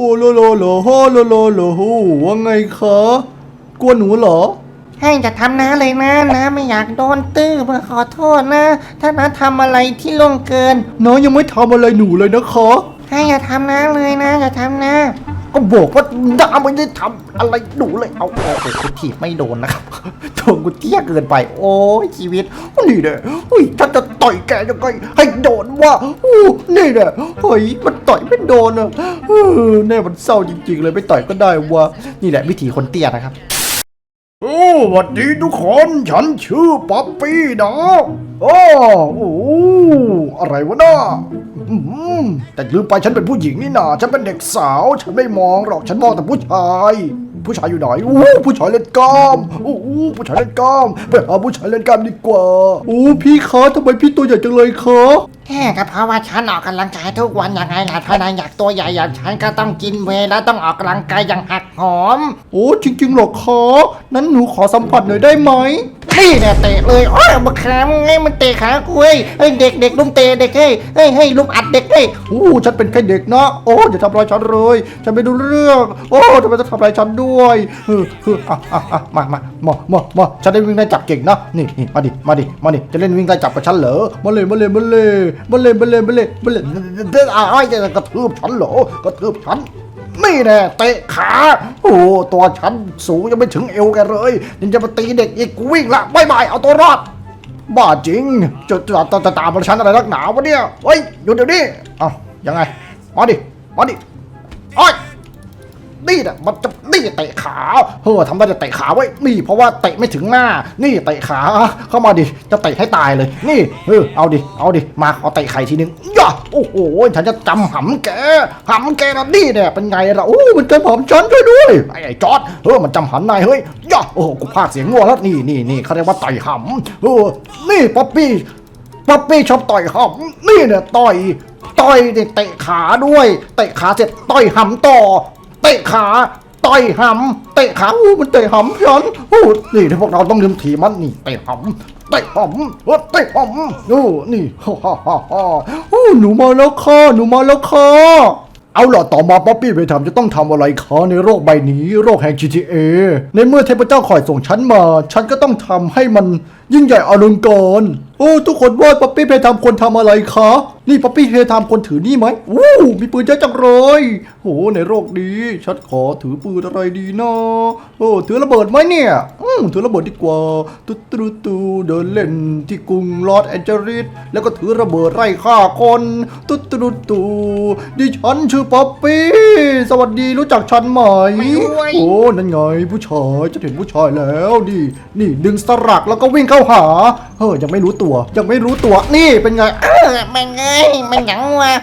โอ้โลโลโลโฮโลโลโลโฮว่าไงคะกลัวหนูเหรอ ให้จะทำนะเลยนะนะไม่อยากโดนตื้อเพื่อขอโทษนะ ถ้านะทำอะไรที่ล่วงเกิน น้องยังไม่ทำอะไรหนูเลยนะคะ ให้อย่าทำนะเลยนะอย่าทำนะ ก็บอกว่าน้าไม่ได้ทำอะไรหนูเลย เอาโอ้โหกูถีบไม่โดนนะครับโดนกูเตี้ยเกินไป โอ้ยชีวิตนี่แหละเฮ้ยถ้าจะต่อยแกยังไงให้โดนว่าอู้นี่แหละเฮ้ยมันต่อยไม่โดนอะเออแน่มันเศร้าจริง ๆ เลยไม่ต่อยก็ได้วะนี่แหละวิธีคนเตี้ยนะครับโอ้สวัสดีทุกคน ฉันชื่อป๊อปปี้นะโอ้โอ้อะไรวะน่า แต่ลืมไปฉันเป็นผู้หญิงนี่นาฉันเป็นเด็กสาว ฉันไม่มองหรอกฉันมองแต่ผู้ชาย ผู้ชายอยู่ไหนโอ้ผู้ชายเล่นกล้ามโอ้ผู้ชายเล่นกล้ามไปหาผู้ชายเล่นกล้ามดีกว่าโอ้พี่คะทำไมพี่ตัวใหญ่จังเลยคะแค่ก็เพราะว่าฉันออกกำลังกายทุกวันยังไงล่ะถ้านายอยากตัวใหญ่อย่างฉันก็ต้องกินเวย์แล้วต้องออกกำลังกายอย่างหักหอมโอ้จริงๆหรอคะนั้นหนูขอสัมผัสหน่อยได้ไหม นี่เนี่ยเตะเลยโอ้ยมาขามไงมันเตะขากูเฮ้ยเฮ้ยเด็กเด็กลุมเตะเด็กเฮ้ยเฮ้ยเฮ้ยลุมอัดเด็กเฮ้ยโอ้ฉันเป็นแค่เด็กนะโอ้อย่าทำร้ายฉันเลย ฉันไม่รู้เรื่องโอ้ทำไมต้องทำร้ายฉันด้วยเออเอออะอะอะมามามามามาฉันได้วิ่งได้จับเก่งนะนี่นี่มาดิมาดิมาดิจะเล่นวิ่งได้จับกับฉันเหรอมาเลยมาเลยมาเลยมาเลยมาเลยมาเลยมาเลยเด็กอ้ายจะกระทืบฉันเหรอกระทืบฉัน นี่แน่เตะขา โอ้ตัวฉันสูงยังไม่ถึงเอวแกเลยยังจะมาตีเด็กอีกกูวิ่งละไม่ไม่เอาตัวรอดบ้าจริงจะจะจะตามมาฉันอะไรนักหนาวะเนี่ยเฮ้ยหยุดเดี๋ยวนี้เอ้ายังไงมาดิมาดิโอ้ย นี่นะมันจะนี่เตะขาเฮ้อทำได้จะเตะขาไว้นี่เพราะว่าเตะไม่ถึงหน้า นี่เตะขาเข้ามาดิจะเตะให้ตายเลย นี่เออเอาดิเอาดิมาเอาเตะไข่ทีนึงย่าโอ้โหฉันจะจำหำแกหำแกนะนี่เนี่ยเป็นไงล่ะโอ้มันจำหำฉันช่วยด้วยไอ้ไอ้จอดเออมันจำหำนายเฮ้ยย่าโอ้กูพากเสียงงัวแล้วนี่นี่นี่เขาเรียกว่าต่อยหำเออนี่ป๊อปปี้ป๊อปปี้ชอบต่อยหำนี่เนี่ยต่อยต่อยเนี่ยเตะขาด้วยเตะขาเสร็จต่อยหำต่อ เตะขาต่อยหำเตะขาอู้มันเตะหำฉันอู้นี่ที่พวกเราต้องลืมถีมันนี่เตะหำเตะหำเออเตะหำอู้นี่ฮ่าฮ่าฮ่าฮ่าอู้หนูมาแล้วค่ะหนูมาแล้วค่ะเอาล่ะต่อมาป๊อปปี้ไปทำจะต้องทำอะไรคะในโลกใบนี้ โลกแห่ง GTA ในเมื่อเทพเจ้าคอยส่งฉันมา ฉันก็ต้องทำให้มัน ยิ่งใหญ่อลังการโอ้ทุกคนว่าป๊อปปี้เพทำคนทำอะไรคะ นี่ป๊อปปี้เพทำคนถือนี่ไหมอู้มีปืนเยอะจังเลยโอ้ในโลกนี้ฉันขอถือปืนอะไรดีนะโอ้ถือระเบิดไหมเนี่ยอืมถือระเบิดดีกว่าตุ๊ดตุ๊ดตุ๊ดเดินเล่นที่กรุงลอสแอนเจลิสแล้วก็ถือระเบิดไล่ฆ่าคนตุ๊ดตุ๊ดตุ๊ดดิฉันชื่อป๊อปปี้สวัสดีรู้จักฉันไหมไม่รู้เว้ยโอ้นั่นไงผู้ชายจะเห็นผู้ชายแล้วดินี่ดึงสลักแล้วก็วิ่งเข้าหาเฮ้ยยังไม่รู้ตัว ยังไม่รู้ตัวนี่เป็นไงเออแม่งเอ้ยมันหยังวะ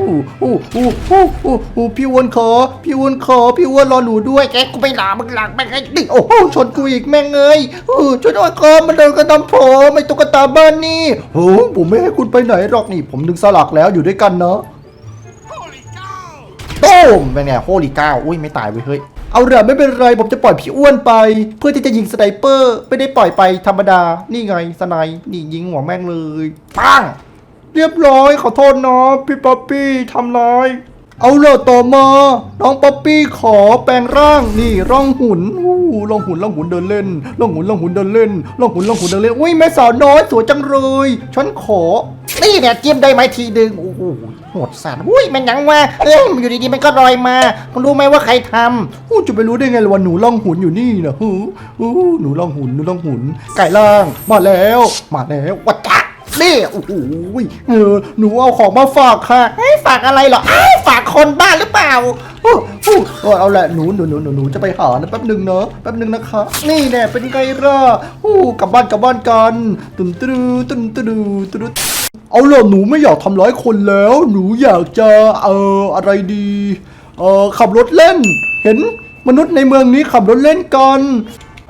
อู้อู้อู้อู้อู้อู้พี่อ้วนขอพี่อ้วนขอพี่อ้วนรอหนูด้วยแกกูไปหลามึงหลังแม่งไอ้ดิโอ้โหชนกูอีกแม่งเอ้ยเออช่วยด้วยครับมันเดินกระทำผมไอ้ตุ๊กตาบ้านนี่โอ้ผมไม่ให้คุณไปไหนหรอกนี่ ผมดึงสลักแล้วอยู่ด้วยกันเนาะต้มเป็นไงโฮลีก้าวอุ้ยไม่ตายเว้ยเฮ้ย เอาละไม่เป็นไรผมจะปล่อยพี่อ้วนไป เพื่อที่จะยิงสไนเปอร์ไม่ได้ปล่อยไปธรรมดา นี่ไงสไนนี่ยิงหัวแม่งเลยปังเรียบร้อยขอโทษนะพี่ป๊อปปี้ทำร้ายเอาเลยต่อมา น้องป๊อปปี้ขอแปลงร่างนี่ร่องหุ่นอู้ร่องหุ่นร่องหุ่นเดินเล่นร่องหุ่นร่องหุ่นเดินเล่นร่องหุ่นร่องหุ่นเดินเล่นอุ้ยแม่สาวน้อยสวยจังเลยฉันขอ นี่เนี่ยจิ้มได้ไหมทีดึงโอ้โหโหดสัตว์อุ้ยมันยังวะเอ้ยมันอยู่ดีๆมันก็ลอยมาคุณรู้ไหมว่าใครทำอู้จะไปรู้ได้ไงล่ะว่าหนูล่องหุ่นอยู่นี่นะฮู้อู้หนูล่องหุ่นหนูล่องหุ่นไก่ล่างมาแล้ว มาแล้ววัดจักนี่โอ้โหเออหนูเอาของมาฝากค่ะเอ้ยฝากอะไรเหรออฝากคนบ้าหรือเปล่าอู้อู้เออเอาแหละหนูหนูหนูหนูหนูจะไปหานะแป๊บหนึ่งเนาะแป๊บหนึ่งนะคะ นี่แน่เป็นไงล่ะอู้กลับบ้านกลับบ้านกันตึมตรูตึมตรูตรู เอาล่ะหนูไม่อยากทำร้ายคนแล้ว หนูอยากจะเอ่ออะไรดี เอ่อขับรถเล่น เห็นมนุษย์ในเมืองนี้ขับรถเล่นกัน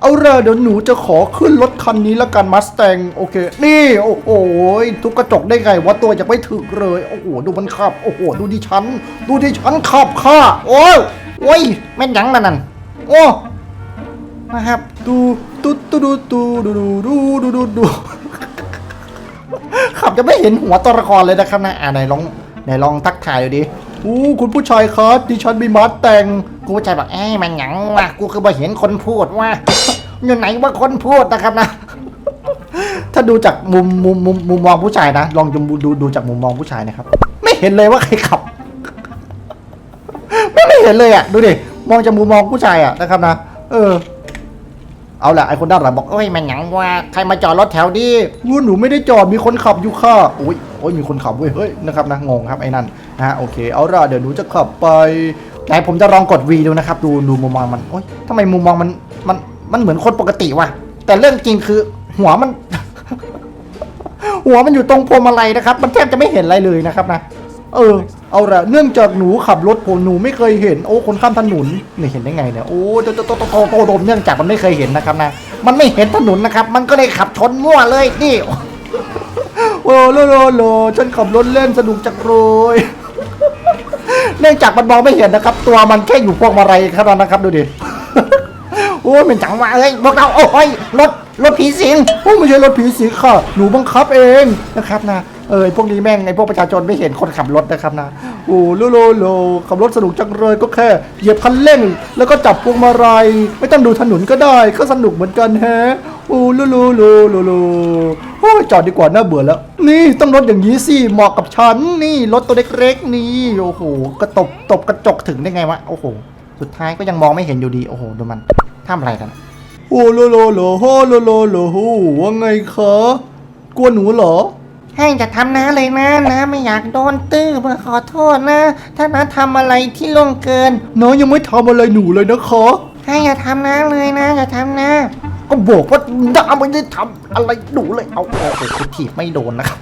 เอาละเดี๋ยวหนูจะขอขึ้นรถคันนี้ละกันมัสแตงโอเค นี่ โอ้โหทุกกระจกได้ไงว่าตัวจะไม่ถึกเลย โอ้โหดูมันขับ โอ้โหดูดิฉัน ดูดิฉันขับค่ะ โอ้ยโอ้ยแม่นยังนั่นนั่นโอ้นะครับดูดูดูดูดูดูดูดูดูดู จะไม่เห็นหัวตัวละครเลยนะครับนะอ่าไหนลองไหนลองทักทายดูดิอู้คุณผู้ชายครับดิฉันมีมัดแต่งกูใจบอกเอ้ยมันหยังวะกูคือบ่เห็นคนพูดว่าอยู่ไหนว่าคนพูดนะครับนะ ถ้าดูจากมุมมุมมุมมุมมองผู้ชายนะลองดูดูดูจากมุมมองผู้ชายนะครับ ไม่เห็นเลยว่าใครขับ ไม่ไม่เห็นเลยอะดูดิมองจากมุมมองผู้ชายอะนะครับนะเออ เอาละไอคนด้านหลังบอกโอ้ยมันหยังวะใครมาจอดรถแถวดีว่าหนูไม่ได้จอดมีคนขับอยู่ค่ะโอ้ยโอ้ยมีคนขับเว้ยเฮ้ยนะครับนะงงครับไอ้นั่นนะฮะโอเคเอาละเดี๋ยวหนูจะขับไปไหนผมจะลองกด V ดูนะครับ ดูดูมุมมองมันโอ้ยทำไมมุมมองมันมันมันเหมือนคนปกติวะแต่เรื่องจริงคือหัวมัน หัวมันอยู่ตรงพวงมาลัยนะครับ มันแทบจะไม่เห็นอะไรเลยนะครับนะ เออ เอาละเนื่องจากหนูขับรถผมหนูไม่เคยเห็นโอ้คนข้ามถนนนี่เห็นได้ไงเนี่ยโอ้โตโตโตโตโตโตโตเนื่องจากมันไม่เคยเห็นนะครับนะมันไม่เห็นถนนนะครับ มันก็เลยขับชนมั่วเลยนี่โอ้โลโลโลฉันขับรถเล่นสนุกจังเลยเนื่องจากมันมองไม่เห็นนะครับ ตัวมันแค่อยู่พวงมาลัยแค่นั้นนะครับดูดิโอ้ยเป็นจังหวะเอ้ยพวกเราโอ้ยรถรถผีสิงโอ้ไม่ใช่รถผีสิงค่ะ หนูบังคับเองนะครับนะ เออไอ้พวกนี้แม่งไอ้พวกประชาชนไม่เห็นคนขับรถนะครับนะโอ้โลโลโลขับรถสนุกจังเลยก็แค่เหยียบคันเร่ง แล้วก็จับพวงมาลัยไม่ต้องดูถนนก็ได้ ก็สนุกเหมือนกันแฮะโอ้โลโลโลโลโลโอ้ยจอดดีกว่าน่าเบื่อแล้ว นี่ต้องรถอย่างนี้สิเหมาะกับฉันนี่รถตัวเล็กๆนี่โอ้โหกระตบตบกระจกถึงได้ไงวะโอ้โหสุดท้ายก็ยังมองไม่เห็นอยู่ดีโอ้โหดูมันทำอะไรกันโอ้โลโลโลโฮโลโลโลโฮว่าไงคะกลัวหนูเหรอ ให้จะทำนะเลยนะนะไม่อยากโดนตื้อเพื่อขอโทษนะ ถ้านะทำอะไรที่ล่วงเกิน น้องยังไม่ทำอะไรหนูเลยนะคะให้อย่าทำนะเลยนะอย่าทำนะ ก็บอกว่าน้าไม่ได้ทำอะไรหนูเลยเอาโอ้โหกูถีบไม่โดนนะครับ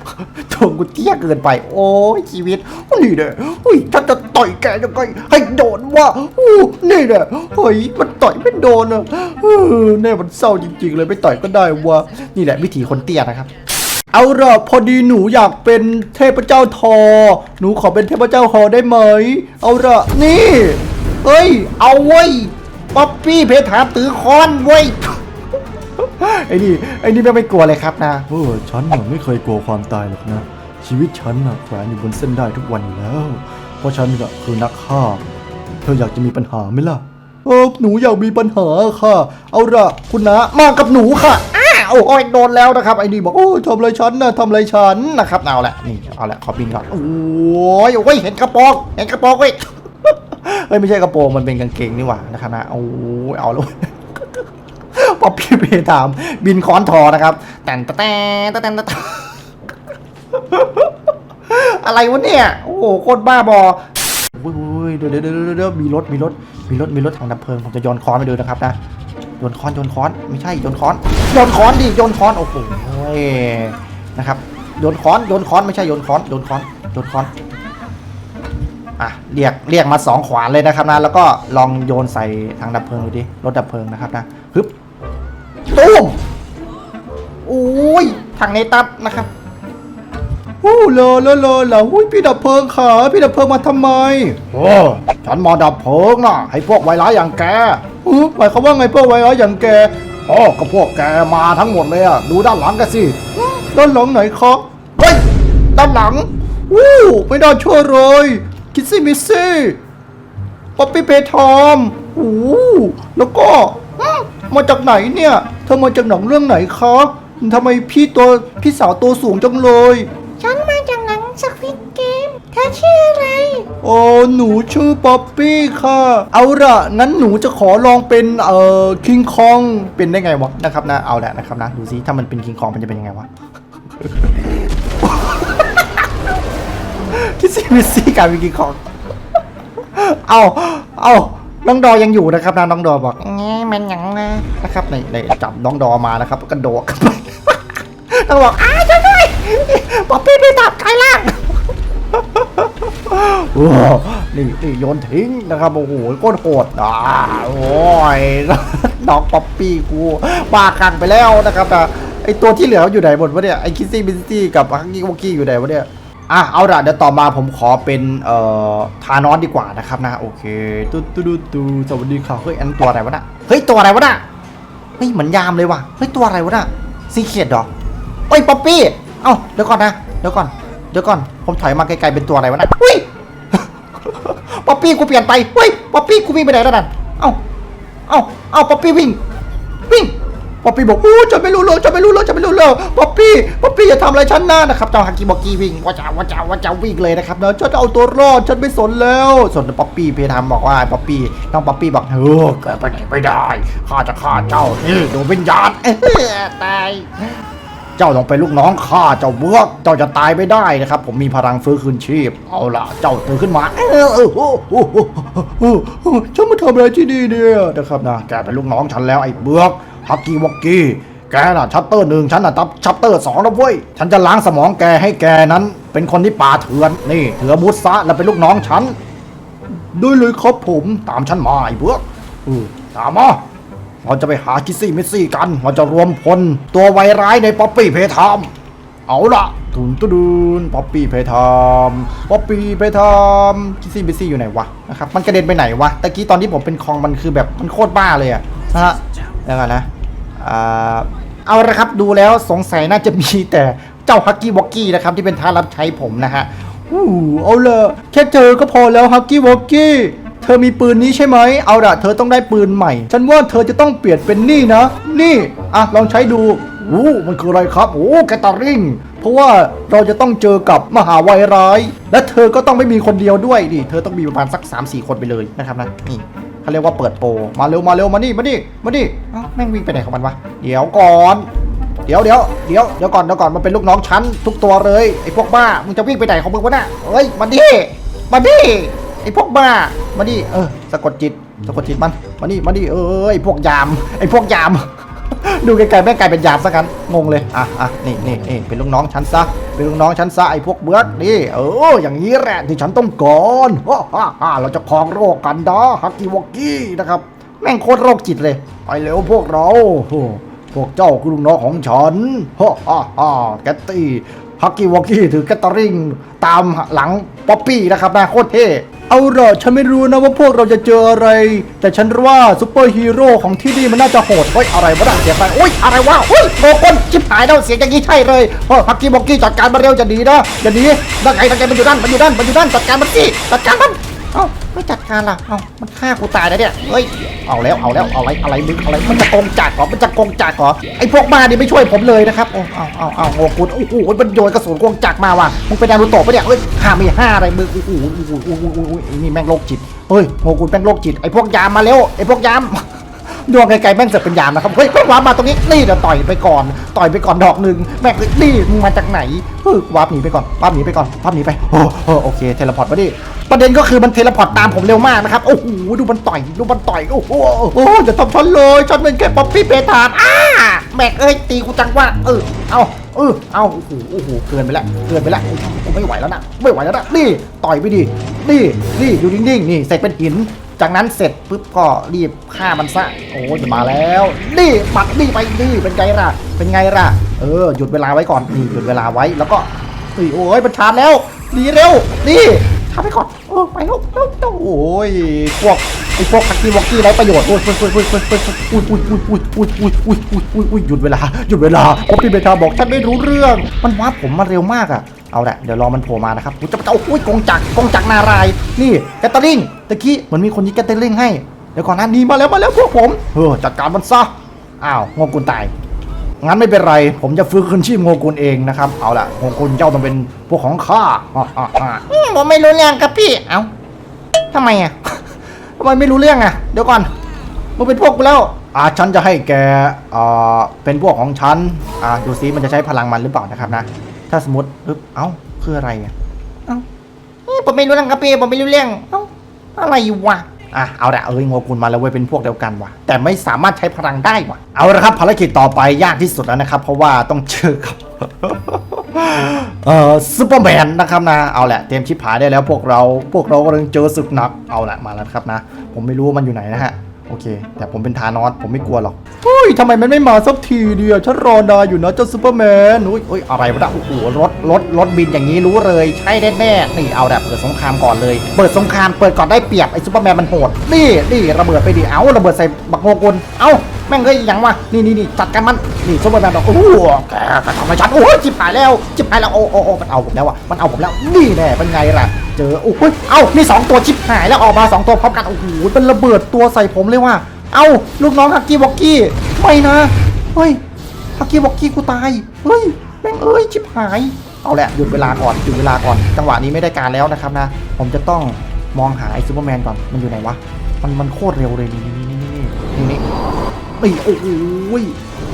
โดนกูเตี้ยเกินไป โอ้ยชีวิตนี่เด้เฮ้ยฉันจะต่อยแกยังไงให้โดนว่าอู้นี่เด้เฮ้ยมันต่อยไม่โดนอะเออแน่มันเศร้าจริงๆเลยไม่ต่อยก็ได้วะนี่แหละวิธีคนเตี้ยนะครับ เอาละพอดีหนูอยากเป็นเทพเจ้าทอ หนูขอเป็นเทพเจ้าฮอได้ไหม เอาละนี่เฮ้ย เอาเว้ย ป๊อปปี้เพทาตือคอนเว้ย ไอ้นี่ไอ้นี่ไม่ไม่กลัวเลยครับนะเออฉันน่ะไม่เคยกลัวความตายหรอกนะ ชีวิตฉันน่ะแขวนอยู่บนเส้นได้ทุกวันอยู่แล้ว เพราะฉันน่ะคือนักฆ่า เธออยากจะมีปัญหาไหมล่ะ เออหนูอยากมีปัญหาค่ะ เอาละคุณนะมากับหนูค่ะ อ้โอ้ยโดนแล้วนะครับไอ้นี่บอกโอ้ยทำไรฉันนะทำไรฉันนะครับเอาละนี่เอาละขอบินก่อนโอ้ยโอ้ยเห็นกระโปรงเห็นกระโปรงเว้ยเฮ้ยไม่ใช่กระโปรงมันเป็นกางเกงนี่หว่านะครับนะโอ้ยเอาลยป๊อปปี้เพทามบินค้อนทอนะครับแต่นแต่แต่แต่แต่อะไรวะเนี่ยโอ้โหโคตรบ้าบอโอ้ยเดี๋ยวเดี๋ยวเดี๋ยวมีรถมีรถมีรถมีรถถังดับเพลิงผมจะโยนค้อนไปดูนะครับนะ โยนค้อนโยนค้อนไม่ใช่โยนค้อนโยนค้อนดิโยนค้อนโอ้โหนะครับโยนค้อนโยนค้อนไม่ใช่โยนค้อนโยนค้อนโยนค้อนอะเรียกเรียกมาสองขวานเลยนะครับนะแล้วก็ลองโยนใส่ถังดับเพลิงดูดิรถดับเพลิงนะครับนะฮึบตุ้มโอ้ยถังในตับนะครับ โอ้เลอเลอเลอเลอหุ้ยพี่ดับเพลิงขาพี่ดับเพลิงมาทำไมโอ้ฉันมาดับเพลิงนะให้พวกไวร้ายอย่างแกฮึหมายความว่าไงพวกไวร้ายอย่างแกอ๋อก็พวกแกมาทั้งหมดเลยอะดูด้านหลังกันสิฮึด้านหลังไหนครับเฮ้ยด้านหลังอู้ไม่ได้ช่วยเลยคิดซี่มิสซี่ป๊อปปี้เพทอมโอ้แล้วก็ฮึมาจากไหนเนี่ยเธอมาจากหนังเรื่องไหนคะทำไมพี่ตัวพี่สาวตัวสูงจังเลย สควิตเกมเธอชื่ออะไร โอ้หนูชื่อป๊อปปี้ค่ะ เอาละงั้นหนูจะขอลองเป็นเอ่อคิงคองเป็นได้ไงวะนะครับนะเอาแหละนะครับนะดูซิถ้ามันเป็นคิงคองมันจะเป็นยังไงวะที่ซีวิซี่กลายเป็นคิงคองเอาเอาน้องดอยังอยู่นะครับนะน้องดอบอกแง่มันหยังนะนะครับในในจับน้องดอมานะครับกระโดดต้องบอกอ้า ป๊อปปี้ไปตับกายล่างนี่นี่โยนทิ้งนะครับโอ้โหโคตรโหดอ่าโอ้ยน้องป๊อปปี้กูบ้าคลั่งไปแล้วนะครับแต่ไอตัวที่เหลืออยู่ไหนหมดวะเนี่ยไอคิสซี่บินซี่กับฮักกี้วอกกี้อยู่ไหนวะเนี่ยอะเอาละเดี๋ยวต่อมาผมขอเป็นเอ่อทานอสดีกว่านะครับนะโอเคตุ๊ดตุ๊ดตุ๊ดสวัสดีค่ะเฮ้ยอันตัวอะไรวะน่ะเฮ้ยตัวอะไรวะน่ะเฮ้ยเหมือนยามเลยว่ะเฮ้ยตัวอะไรวะน่ะซีเคียดหรอเฮ้ยป๊อปปี้ เอ้าเดี๋ยวก่อนนะ เดี๋ยวก่อน เดี๋ยวก่อน ผมถอยมาไกลๆเป็นตัวอะไรวะน่ะอุ้ยปี้กูเปลี่ยนไปเฮ้ย ป๊อปปี้กูวิ่งไปไหนแล้วนั่นเอ้า เอ้า เอ้า ป๊อปปี้วิ่ง วิ่ง ป๊อปปี้บอกโอ้ฉันไม่รู้เลยฉันไม่รู้เลยฉันไม่รู้เลยป๊อปปี้ ป๊อปปี้อย่าทำอะไรฉันนะนะครับ เจ้าฮักกี้บอกกี้วิ่งว่าจะว่าจะว่าจะวิ่งเลยนะครับเนาะฉันจะเอาตัวรอด ฉันไม่สนแล้ว ส่วนป๊อปปี้เพทามบอกว่า ป๊อปปี้ น้องป๊อปปี้บอกเฮ้ยแกไปไหนไม่ได้ ข้าจะฆ่าเจ้านี่ดวงวิญญาณเอ้อตาย จ้าต้องเป็นลูกน้องข้าเจ้าเบือกเจ้าจะตายไม่ได้นะครับ ผมมีพลังฟื้นคืนชีพ เอาล่ะ เจ้าตื่นขึ้นมาเออเออโอ้โหโอ้โอ้ฉันมาทำอะไรที่นี่เนี่ยนะครับนะแกเป็นลูกน้องฉันแล้วไอ้เบือกฮักกี้วอกกี้แกน่ะชัตเตอร์หนึ่งฉันน่ะตับชัตเตอร์สองแล้วเว้ยฉันจะล้างสมองแกให้แกนั้น เป็นคนที่ป่าเถื่อนนี่เถือมุสซะแล้วเป็นลูกน้องฉันด้วยเลยครับผมตามฉันมาไอ้เบือกเออตามมา เราจะไปหาคิซี่มิซี่กัน เราจะรวมพลตัวไวร้ายในป๊อปปี้เพทามเอาละทุนตุดูนป๊อปปี้เพทามป๊อปปี้เพทามคิซี่มิซี่อยู่ไหนวะนะครับมันกระเด็นไปไหนวะตะกี้ตอนที่ผมเป็นคองมันคือแบบมันโคตรบ้าเลยอะนะฮะแล้วกันนะเอาละครับดูแล้วสงสัยน่าจะมีแต่เจ้าฮักกี้วอกกี้นะครับที่เป็นท้ารับใช้ผมนะฮะอู้เอาละแค่เจอก็พอแล้วฮักกี้วอกกี้ เธอมีปืนนี้ใช่ไหม เอาละเธอต้องได้ปืนใหม่ ฉันว่าเธอจะต้องเปลี่ยนเป็นนี่นะ นี่ อะ ลองใช้ดูโอ้มันคืออะไรครับ โอ้แกตาริง เพราะว่าเราจะต้องเจอกับมหาวัยร้าย และเธอก็ต้องไม่มีคนเดียวด้วยดิ เธอต้องมีประมาณสัก 3-4 คนไปเลยนะครับนะ นี่เขาเรียกว่าเปิดโปร มาเร็ว มาเร็ว มานี่ มานี่ มานี่อ้าแม่งวิ่งไปไหนของมันวะ เดี๋ยวก่อนเดี๋ยวเดี๋ยวเดี๋ยวเดี๋ยวก่อนเดี๋ยวก่อนมันเป็นลูกน้องฉันทุกตัวเลยไอ้พวกบ้ามึงจะวิ่งไปไหนของมึงวะน่ะเฮ้ยมาดิมาดิ ไอ้พวกบ้า มาดิ เออ สะกดจิต สะกดจิตมัน มาดิ มาดิ เออไอ้พวกยาม ไอ้พวกยาม ดูไกลๆแม่งกลายเป็นยามซะกันงงเลย อะอะนี่นี่นี่เป็นลูกน้องฉันซะ เป็นลูกน้องฉันซะ ไอ้พวกเบือกนี่ เออ อย่างนี้แหละที่ฉันต้องก่อนฮ่าฮ่าฮ่าเราจะครองโรคกันนะฮักกี้วอกกี้นะครับ แม่งโคตรโรคจิตเลย ไปเร็วพวกเรา พวกเจ้าคือลูกน้องของฉันฮ่าฮ่าฮ่าแกตตี้ฮักกี้วอกกี้ถือแกตเตอริงตามหลังป๊อปปี้นะครับนะโคตรเท่ เอาล่ะฉันไม่รู้นะว่าพวกเราจะเจออะไร แต่ฉันว่าซุปเปอร์ฮีโร่ของที่นี่มันน่าจะโหดเฮ้ยอะไรวะน่ะเสียงอะไรโอ้ยอะไรวะเฮ้ยโมกนชิบหายแล้วเสียงอย่างนี้ใช่เลยเฮ้ยพักกี้บอกกี้จัดการมาเร็วจะดีนะจะดีนั่นไงนั่นไงมันอยู่ด้านมันอยู่ด้านมันอยู่ด้านจัดการมันสิจัดการมัน เอ้าไม่จัดการล่ะเอ้ามันฆ่ากูตายแล้วเนี่ยเฮ้ยเอาแล้วเอาแล้วอะไรอะไรมึงอะไรมันจะโกงจักรเหรอมันจะโกงจักรเหรอไอ้พวกบ้านี่ไม่ช่วยผมเลยนะครับโอ้เอาเอาเอาโงกุลโอ้โหมันโยนกระสุนโกงจักรมาว่ะมึงเป็นดารูโตะปะเนี่ยเฮ้ยห่ามีห้าอะไรมึงโอ้โหโอ้โหโอ้โหโอ้โหนี่แม่งโรคจิตเฮ้ยโงกุลแม่งโรคจิตไอ้พวกยามมาเร็วไอ้พวกยาม ดวงไกลๆแม่งเสร็จเป็นยามนะครับเฮ้ยเพิ่งวาร์ปมาตรงนี้นี่เดี๋ยวต่อยไปก่อน ต่อยไปก่อนดอกหนึ่งแม่งนี่มึงมาจากไหนเฮ้ยวาร์ปหนีไปก่อนวาร์ปหนีไปก่อนวาร์ปหนีไปโอ้โอเคเทเลพอร์ตมาดิประเด็นก็คือมันเทเลพอร์ตตามผมเร็วมากนะครับโอ้โหดูมันต่อยดูมันต่อยโอ้โหโอ้โหอย่าทำฉันเลยฉันเป็นแค่ป๊อปปี้เปทานอ้าแบกเอ้ยตีกูจังว่าเออเอาเออเอาโอ้โหโอ้โหเกินไปแล้วเกินไปแล้วโอ้ไม่ไหวแล้วนะไม่ไหวแล้วนะนี่ต่อยไปดินี่นี่อยู่นิ่งๆนี่เสร็จเป็นหิน จากนั้นเสร็จปุ๊บก็รีบฆ่ามันซะ โอ้ยมาแล้วนี่ปัดนี่ไปนี่เป็นไงล่ะ เป็นไงล่ะ เออ หยุดเวลาไว้ก่อนนี่หยุดเวลาไว้แล้วก็เฮ้ยโอ้ยมันชาร์จแล้วหนีเร็วนี่ชาร์จไปก่อนเออไปล้วเร็วเร็วโอ้ยพวกไอ้พวกฮักกี้วอกกี้ไรประโยชน์โอ้ยโอ้ยโอ้ยโอ้ยโอ้ยโอ้ยอุ้ยอุ้ยอุ้ยอุ้ยอุ้ยอุ้ยอุ้ยอุ้ยอุ้ยหยุดเวลาหยุดเวลาเพราะพี่เบทาบอกฉันไม่รู้เรื่อง มันวาร์ปผมมาเร็วมากอะ เอาละเดี๋ยวรอมันโผล่มานะครับอุ๊ยจะจะโอ้ยกงจักรกงจักรนารายณ์นี่แกตเตอริงตะกี้เหมือนมีคนยิงแกตเตอริงให้เดี๋ยวก่อนนะนี่มาแล้วมาแล้วพวกผมเออจัดการมันซะอ้าวงงกุลตายงั้นไม่เป็นไร ผมจะฟื้นคืนชีพโงกุลเองนะครับ เอาละโงกุลเจ้าต้องเป็นพวกของข้าฮ่าฮ่าฮ่าอืมผมไม่รู้เรื่องครับพี่ เอ้าทำไมอะทำไมไม่รู้เรื่องอะ เดี๋ยวก่อนมึงเป็นพวกกูแล้ว อ่าฉันจะให้แกอ่าเป็นพวกของฉัน อ่าดูซิมันจะใช้พลังมันหรือเปล่านะครับนะ ถ้าสมมติปึ๊บเอ้าคืออะไรอะเอ้าอืมผมไม่รู้เรื่องครับพี่ผมไม่รู้เรื่องเอ้าอะไรวะอะเอาละเอ้ยโงกุลมาแล้วเว้ยเป็นพวกเดียวกันว่ะ แต่ไม่สามารถใช้พลังได้ว่ะ เอาละครับภารกิจต่อไปยากที่สุดแล้วนะครับ เพราะว่าต้องเจอกับเอ่อซูเปอร์แมนนะครับนะเอาแหละเตรียมชิปหายได้แล้วพวกเราพวกเรากำลังเจอศึกหนักเอาละมาแล้วครับนะ ผมไม่รู้ว่ามันอยู่ไหนนะฮะ โอเค แต่ผมเป็นทานอสผมไม่กลัวหรอกเฮ้ยทำไมมันไม่มาสักทีเดียวฉันรอนานอยู่นะเจ้าซูเปอร์แมนอุ้ยอุ้ยอะไรวะเนี่ยโอ้โหรถรถรถบินอย่างนี้รู้เลย ใช่แน่แนี่เอาแบบเปิดสงครามก่อนเลยเปิดสงครามเปิดก่อนได้เปรียบไอ้ซูเปอร์แมนมันโหดนี่นี่ระเบิดไปดิเอาระเบิดใส่บักโงกุลเอา แม่งเอ้ยยังวะนี่นี่นี่จัดกันมันนี่ซุปเปอร์แมนบอกโอ้โหแกทำอะไรฉันโอ้ยจิบหายแล้วจิบหายแล้วโอ้โอ้โอ้มันเอาผมแล้วอะมันเอาผมแล้วนี่แน่เป็นไงล่ะเจอโอ้ยเอ้ามีสองตัวจิบหายแล้วออกมาสองตัวพร้อมกันโอ้โหเป็นระเบิดตัวใส่ผมเลยว่ะเอ้าลูกน้องฮักกี้วอกกี้ไม่นะเฮ้ยฮักกี้วอกกี้กูตายเฮ้ยแม่งเอ้ยชิบหายเอาแหละหยุดเวลาก่อนหยุดเวลาก่อนจังหวะนี้ไม่ได้การแล้วนะครับนะ ผมจะต้องมองหาไอ้ซูเปอร์แมนก่อนมันอยู่ไหนวะมันมันโคตรเร็วเลยนี่นี่นี่นี่นี่ นี่โอ้โหย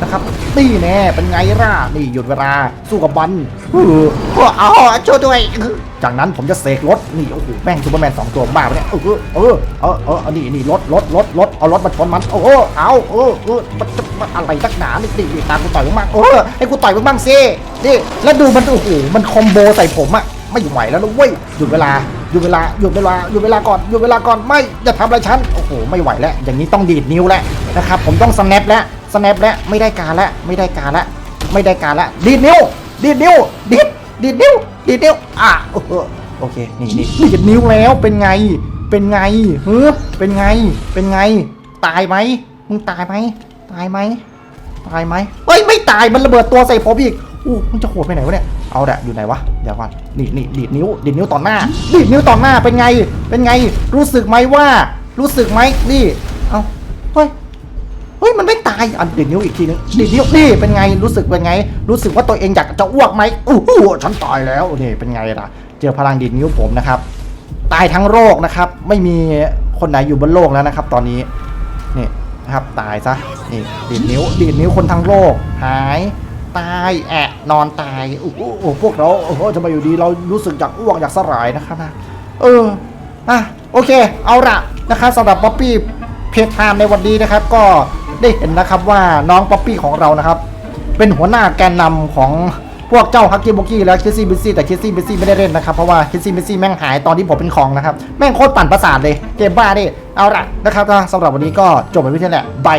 นะครับนี่แน่เป็นไงล่ะนี่หยุดเวลาสู้กับบันเอออ้เอาช่วยด้วยจากนั้นผมจะเสกรถนี่โอ้โหแม่งซูเปอร์แมนสองตัวบ้าไปเนี่ยเออเออเออเออนี่นี่รถรถรถรถเอารถมาชนมันโอ้โหเอาเออเออมันจะมันอะไรนักหนานี่นี่นี่ตากูต่อยมางเออให้กูต่อยบ้างสินี่แล้วดูมันโอ้โหมันคอมโบใส่ผมอะไม่ไหวแล้วนะเว้ยหยุดเวลา หยุดเวลาหยุดเวลาหยุดเวลาก่อนหยุดเวลาก่อนไม่อย่าทำอะไรฉันโอ้โหไม่ไหวแล้วอย่างนี้ต้องดีดนิ้วแล้วนะครับผมต้องสแนปแล้วสแนปแล้วไม่ได้การแล้วไม่ได้การแล้วไม่ได้การแล้วดีดนิ้วดีดนิ้วดีดดีดนิ้วดีดนิ้วอะโอเคนี่นี่ดีดนิ้วแล้วเป็นไงเป็นไงเฮ้อเป็นไงเป็นไง ตายไหมมึงตายไหมตายไหมตายไหมเฮ้ยไม่ตายมันระเบิดตัวใส่ผมอีกอู้มันจะโหดไปไหนวะเนี่ย เอาแหละอยู่ไหนวะเดี๋ยวก่อนนี่นี่ดีดนิ้วดีดนิ้วต่อหน้าดีดนิ้วต่อหน้าเป็นไง เป็นไง รู้สึกไหมว่า รู้สึกไหมนี่เอาเฮ้ยเฮ้ยมันไม่ตายอันดีดนิ้วอีกทีนึงดีดนิ้วนี่เป็นไงรู้สึกเป็นไง รู้สึกว่าตัวเองอยากจะอ้วกไหมอู้หูฉันตายแล้วนี่เป็นไงล่ะ เจอพลังดีดนิ้วผมนะครับ ตายทั้งโลกนะครับ ไม่มีคนไหนอยู่บนโลกแล้วนะครับ ตอนนี้นี่นะครับตายซะนี่ดีดนิ้วดีดนิ้วคนทั้งโลกหาย ตายแอะนอนตายโอ้โหพวกเราโอ้โหจะมอยู่ดีเรารู้สึกอยากอ้วกอยากสลายนะครับนะเอออะโอเค เอาละนะครับสำหรับป๊อปปี้เพจไทม์ในวันนี้นะครับ ก็ได้เห็นนะครับว่าน้องป๊อปปี้ของเรานะครับ เป็นหัวหน้าแกนนำของพวกเจ้าฮักกี้บุกี้และคิสซี่บิซี่แต่คิสซี่บิซี่ไม่ได้เล่นนะครับ เพราะว่าคิสซี่บิซี่แม่งหายตอนที่ผมเป็นของนะครับ แม่งโคตรปั่นประสาทเลย เกมบ้าดิเอาละนะครับสำหรับวันนี้ก็จบไปเพียงเท่านี้แหละบาย